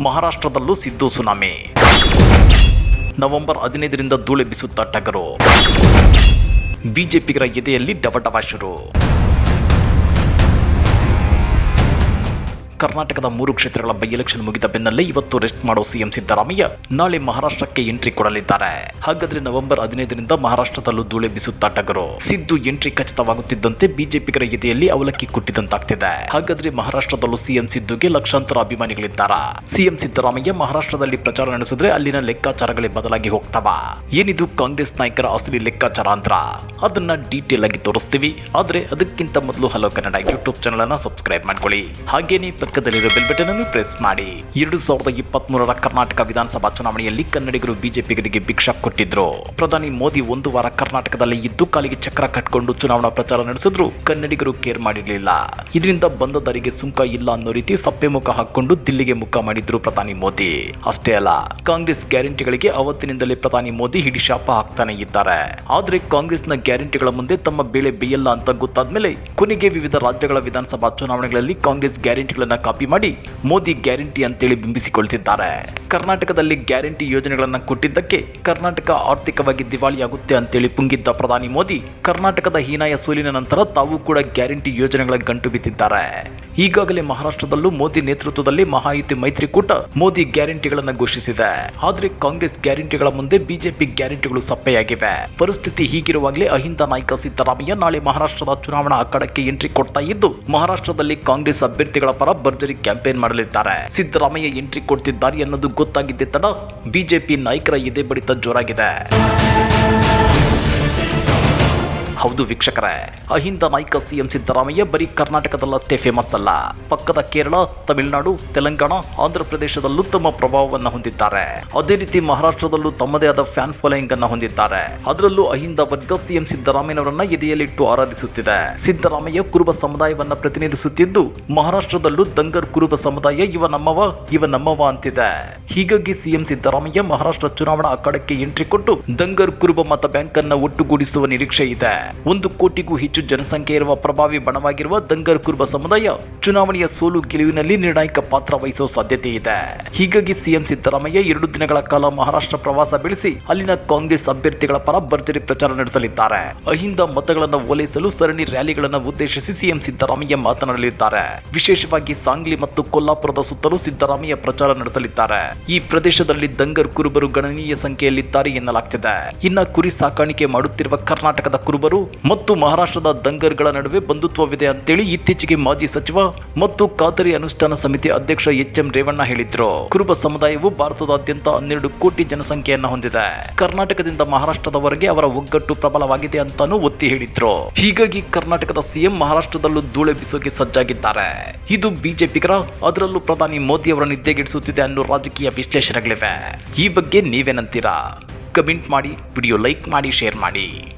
ಮಹಾರಾಷ್ಟ್ರದಲ್ಲೂ Siddu tsunami. November ಹದಿನೈದರಿಂದ ಧೂಳೆ ಬಿಸುತ್ತಾ ಟಗರು. ಬಿಜೆಪಿಗರ ಎದೆಯಲ್ಲಿ ಡವಡವ ಶುರು. ಕರ್ನಾಟಕದ ಮೂರು ಕ್ಷೇತ್ರಗಳ ಬೈ ಎಲೆಕ್ಷನ್ ಮುಗಿದ ಬೆನ್ನಲ್ಲೇ ಇವತ್ತು ರೆಸ್ಟ್ ಮಾಡೋ ಸಿಎಂ ಸಿದ್ದರಾಮಯ್ಯ ನಾಳೆ ಮಹಾರಾಷ್ಟ್ರಕ್ಕೆ ಎಂಟ್ರಿ ಕೊಡಲಿದ್ದಾರೆ. ಹಾಗಾದ್ರೆ ನವೆಂಬರ್ ಹದಿನೈದರಿಂದ ಮಹಾರಾಷ್ಟ್ರದಲ್ಲೂ ಧೂಳೆ ಬಿಸುತ್ತಾ ಟಗರು. ಸಿದ್ದು ಎಂಟ್ರಿ ಖಚಿತವಾಗುತ್ತಿದ್ದಂತೆ ಬಿಜೆಪಿಗರ ಎದೆಯಲ್ಲಿ ಅವಲಕ್ಕಿ ಕುಟ್ಟಿದಂತಾಗ್ತಿದೆ. ಹಾಗಾದ್ರೆ ಮಹಾರಾಷ್ಟ್ರದಲ್ಲೂ ಸಿಎಂ ಸಿದ್ದುಗೆ ಲಕ್ಷಾಂತರ ಅಭಿಮಾನಿಗಳಿದ್ದಾರಾ? ಸಿಎಂ ಸಿದ್ದರಾಮಯ್ಯ ಮಹಾರಾಷ್ಟ್ರದಲ್ಲಿ ಪ್ರಚಾರ ನಡೆಸಿದ್ರೆ ಅಲ್ಲಿನ ಲೆಕ್ಕಾಚಾರಗಳೇ ಬದಲಾಗಿ ಹೋಗ್ತಾವ? ಏನಿದು ಕಾಂಗ್ರೆಸ್ ನಾಯಕರ ಅಸಲಿ ಲೆಕ್ಕಾಚಾರ ಅಂದ್ರ? ಅದನ್ನ ಡೀಟೇಲ್ ಆಗಿ ತೋರಿಸ್ತೀವಿ. ಆದ್ರೆ ಅದಕ್ಕಿಂತ ಮೊದಲು ಹಲೋ ಕನ್ನಡ ಯೂಟ್ಯೂಬ್ ಚಾನಲ್ ಅನ್ನ ಸಬ್ಸ್ಕ್ರೈಬ್ ಮಾಡ್ಕೊಳ್ಳಿ. ಹಾಗೇನೇ ಪಕ್ಕದಲ್ಲಿರೋ ಬೆಲ್ ಬಟನ್ ಅನ್ನು ಪ್ರೆಸ್ ಮಾಡಿ. ಎರಡು ಸಾವಿರದ ಇಪ್ಪತ್ತ್ ಮೂರರ ಕರ್ನಾಟಕ ವಿಧಾನಸಭಾ ಚುನಾವಣೆಯಲ್ಲಿ ಕನ್ನಡಿಗರು ಬಿಜೆಪಿಗರಿಗೆ ಭಿಕ್ಷಾ ಕೊಟ್ಟಿದ್ರು. ಪ್ರಧಾನಿ ಮೋದಿ ಒಂದು ವಾರ ಕರ್ನಾಟಕದಲ್ಲಿ ಇದ್ದು ಕಾಲಿಗೆ ಚಕ್ರ ಕಟ್ಕೊಂಡು ಚುನಾವಣಾ ಪ್ರಚಾರ ನಡೆಸಿದ್ರು. ಕನ್ನಡಿಗರು ಕೇರ್ ಮಾಡಿರಲಿಲ್ಲ. ಇದರಿಂದ ಬಂದ ದಾರಿಗೆ ಸುಂಕ ಇಲ್ಲ ಅನ್ನೋ ರೀತಿ ಸಪ್ಪೆ ಮುಖ ಹಾಕೊಂಡು ದಿಲ್ಲಿಗೆ ಮುಖ ಮಾಡಿದ್ರು ಪ್ರಧಾನಿ ಮೋದಿ. ಅಷ್ಟೇ ಅಲ್ಲ, ಕಾಂಗ್ರೆಸ್ ಗ್ಯಾರಂಟಿಗಳಿಗೆ ಅವತ್ತಿನಿಂದಲೇ ಪ್ರಧಾನಿ ಮೋದಿ ಹಿಡಿ ಶಾಪ ಹಾಕ್ತಾನೆ ಇದ್ದಾರೆ. ಆದ್ರೆ ಕಾಂಗ್ರೆಸ್ನ ಗ್ಯಾರಂಟಿಗಳ ಮುಂದೆ ತಮ್ಮ ಬೇಳೆ ಬೇಯಲ್ಲ ಅಂತ ಗೊತ್ತಾದ್ಮೇಲೆ ಕೊನೆಗೆ ವಿವಿಧ ರಾಜ್ಯಗಳ ವಿಧಾನಸಭಾ ಚುನಾವಣೆಗಳಲ್ಲಿ ಕಾಂಗ್ರೆಸ್ ಗ್ಯಾರಂಟಿಗಳನ್ನ ಕಾಪಿ ಮಾಡಿ ಮೋದಿ ಗ್ಯಾರಂಟಿ ಅಂತೇಳಿ ಬಿಂಬಿಸಿಕೊಳ್ತಿದ್ದಾರೆ. ಕರ್ನಾಟಕದಲ್ಲಿ ಗ್ಯಾರಂಟಿ ಯೋಜನೆಗಳನ್ನು ಕೊಟ್ಟಿದ್ದಕ್ಕೆ ಕರ್ನಾಟಕ ಆರ್ಥಿಕವಾಗಿ ದಿವಾಳಿಯಾಗುತ್ತೆ ಅಂತೇಳಿ ಪುಂಗಿದ್ದ ಪ್ರಧಾನಿ ಮೋದಿ, ಕರ್ನಾಟಕದ ಹೀನಾಯ ಸೋಲಿನ ನಂತರ ತಾವು ಕೂಡ ಗ್ಯಾರಂಟಿ ಯೋಜನೆಗಳ ಗಂಟು ಬಿದ್ದಿದ್ದಾರೆ. ಈಗಾಗಲೇ ಮಹಾರಾಷ್ಟ್ರದಲ್ಲೂ ಮೋದಿ ನೇತೃತ್ವದಲ್ಲಿ ಮಹಾಯುತಿ ಮೈತ್ರಿಕೂಟ ಮೋದಿ ಗ್ಯಾರಂಟಿಗಳನ್ನು ಘೋಷಿಸಿದೆ. ಆದರೆ ಕಾಂಗ್ರೆಸ್ ಗ್ಯಾರಂಟಿಗಳ ಮುಂದೆ ಬಿಜೆಪಿ ಗ್ಯಾರಂಟಿಗಳು ಸಪ್ಪೆಯಾಗಿವೆ. ಪರಿಸ್ಥಿತಿ ಹೀಗಿರುವಾಗಲೇ ಅಹಿಂದ ನಾಯಕ ಸಿದ್ದರಾಮಯ್ಯ ನಾಳೆ ಮಹಾರಾಷ್ಟ್ರದ ಚುನಾವಣಾ ಅಖಾಡಕ್ಕೆ ಎಂಟ್ರಿ ಕೊಡ್ತಾ ಇದ್ದು, ಮಹಾರಾಷ್ಟ್ರದಲ್ಲಿ ಕಾಂಗ್ರೆಸ್ ಅಭ್ಯರ್ಥಿಗಳ ಪರ ಭರ್ಜರಿ ಕ್ಯಾಂಪೇನ್ ಮಾಡಲಿದ್ದಾರೆ. ಸಿದ್ದರಾಮಯ್ಯ ಎಂಟ್ರಿ ಕೊಡ್ತಿದ್ದಾರೆ ಅನ್ನೋದು ಗೊತ್ತಾಗಿದ್ದೆ ತಡ. ಬಿಜೆಪಿ ನಾಯಕರ ಎದೆ ಬಡಿತ ಜೋರಾಗಿದೆ. ಹೌದು ವೀಕ್ಷಕರೇ. ಅಹಿಂದ ನಾಯಕ ಸಿಎಂ ಸಿದ್ದರಾಮಯ್ಯ ಬರೀ ಕರ್ನಾಟಕದಲ್ಲಷ್ಟೇ ಫೇಮಸ್ ಅಲ್ಲ. ಪಕ್ಕದ ಕೇರಳ, ತಮಿಳುನಾಡು, ತೆಲಂಗಾಣ, ಆಂಧ್ರ ಪ್ರದೇಶದಲ್ಲೂ ತಮ್ಮ ಪ್ರಭಾವವನ್ನು ಹೊಂದಿದ್ದಾರೆ. ಅದೇ ರೀತಿ ಮಹಾರಾಷ್ಟ್ರದಲ್ಲೂ ತಮ್ಮದೇ ಆದ ಫ್ಯಾನ್ ಫಾಲೋಯಿಂಗ್ ಅನ್ನು ಹೊಂದಿದ್ದಾರೆ. ಅದರಲ್ಲೂ ಅಹಿಂದ ವರ್ಗ ಸಿಎಂ ಸಿದ್ದರಾಮಯ್ಯನವರನ್ನ ಎದೆಯಲ್ಲಿಟ್ಟು ಆರಾಧಿಸುತ್ತಿದೆ. ಸಿದ್ದರಾಮಯ್ಯ ಕುರುಬ ಸಮುದಾಯವನ್ನ ಪ್ರತಿನಿಧಿಸುತ್ತಿದ್ದು, ಮಹಾರಾಷ್ಟ್ರದಲ್ಲೂ ದಂಗರ್ ಕುರುಬ ಸಮುದಾಯ ಇವ ನಮ್ಮವ ಇವ ನಮ್ಮವ ಅಂತಿದೆ. ಹೀಗಾಗಿ ಸಿಎಂ ಸಿದ್ದರಾಮಯ್ಯ ಮಹಾರಾಷ್ಟ್ರ ಚುನಾವಣಾ ಅಖಾಡಕ್ಕೆ ಎಂಟ್ರಿ ಕೊಟ್ಟು ದಂಗರ್ ಕುರುಬ ಮತ ಬ್ಯಾಂಕ್ ಅನ್ನ ಒಟ್ಟುಗೂಡಿಸುವ ನಿರೀಕ್ಷೆ ಇದೆ. ಒಂದು ಕೋಟಿಗೂ ಹೆಚ್ಚು ಜನಸಂಖ್ಯೆ ಇರುವ ಪ್ರಭಾವಿ ಬಣವಾಗಿರುವ ದಂಗರ್ ಕುರುಬ ಸಮುದಾಯ ಚುನಾವಣೆಯ ಸೋಲು ಗೆಲುವಿನಲ್ಲಿ ನಿರ್ಣಾಯಕ ಪಾತ್ರ ವಹಿಸುವ ಸಾಧ್ಯತೆ ಇದೆ. ಹೀಗಾಗಿ ಸಿಎಂ ಸಿದ್ದರಾಮಯ್ಯ ಎರಡು ದಿನಗಳ ಕಾಲ ಮಹಾರಾಷ್ಟ್ರ ಪ್ರವಾಸ ಬೆಳೆಸಿ ಅಲ್ಲಿನ ಕಾಂಗ್ರೆಸ್ ಅಭ್ಯರ್ಥಿಗಳ ಪರ ಭರ್ಜರಿ ಪ್ರಚಾರ ನಡೆಸಲಿದ್ದಾರೆ. ಅಹಿಂದ ಮತಗಳನ್ನು ಓಲೈಸಲು ಸರಣಿ ರ್ಯಾಲಿಗಳನ್ನು ಉದ್ದೇಶಿಸಿ ಸಿಎಂ ಸಿದ್ದರಾಮಯ್ಯ ಮಾತನಾಡಲಿದ್ದಾರೆ. ವಿಶೇಷವಾಗಿ ಸಾಂಗ್ಲಿ ಮತ್ತು ಕೊಲ್ಲಾಪುರದ ಸುತ್ತಲೂ ಸಿದ್ದರಾಮಯ್ಯ ಪ್ರಚಾರ ನಡೆಸಲಿದ್ದಾರೆ. ಈ ಪ್ರದೇಶದಲ್ಲಿ ದಂಗರ್ ಕುರುಬರು ಗಣನೀಯ ಸಂಖ್ಯೆಯಲ್ಲಿದ್ದಾರೆ ಎನ್ನಲಾಗ್ತಿದೆ. ಇನ್ನ ಕುರಿ ಸಾಕಾಣಿಕೆ ಮಾಡುತ್ತಿರುವ ಕರ್ನಾಟಕದ ಕುರುಬರು ಮತ್ತು ಮಹಾರಾಷ್ಟ್ರದ ದಂಗರ್ಗಳ ನಡುವೆ ಬಂಧುತ್ವವಿದೆ ಅಂತೇಳಿ ಇತ್ತೀಚೆಗೆ ಮಾಜಿ ಸಚಿವ ಮತ್ತು ಖಾತರಿ ಅನುಷ್ಠಾನ ಸಮಿತಿ ಅಧ್ಯಕ್ಷ ಎಚ್ ಎಂ ರೇವಣ್ಣ ಹೇಳಿದ್ರು. ಕುರುಬ ಸಮುದಾಯವು ಭಾರತದಾದ್ಯಂತ ಹನ್ನೆರಡು ಕೋಟಿ ಜನಸಂಖ್ಯೆಯನ್ನು ಹೊಂದಿದೆ. ಕರ್ನಾಟಕದಿಂದ ಮಹಾರಾಷ್ಟ್ರದವರೆಗೆ ಅವರ ಒಗ್ಗಟ್ಟು ಪ್ರಬಲವಾಗಿದೆ ಅಂತಾನೂ ಒತ್ತಿ ಹೇಳಿದ್ರು. ಹೀಗಾಗಿ ಕರ್ನಾಟಕದ ಸಿಎಂ ಮಹಾರಾಷ್ಟ್ರದಲ್ಲೂ ಧೂಳೆ ಬಿಸೋಕೆ ಸಜ್ಜಾಗಿದ್ದಾರೆ. ಇದು ಬಿಜೆಪಿಗರ, ಅದರಲ್ಲೂ ಪ್ರಧಾನಿ ಮೋದಿ ಅವರ ನಿದ್ದೆಗೆಡಿಸುತ್ತಿದೆ ಅನ್ನೋ ರಾಜಕೀಯ ವಿಶ್ಲೇಷಣೆಗಳಿವೆ. ಈ ಬಗ್ಗೆ ನೀವೇನಂತೀರಾ? ಕಮೆಂಟ್ ಮಾಡಿ, ವಿಡಿಯೋ ಲೈಕ್ ಮಾಡಿ, ಶೇರ್ ಮಾಡಿ.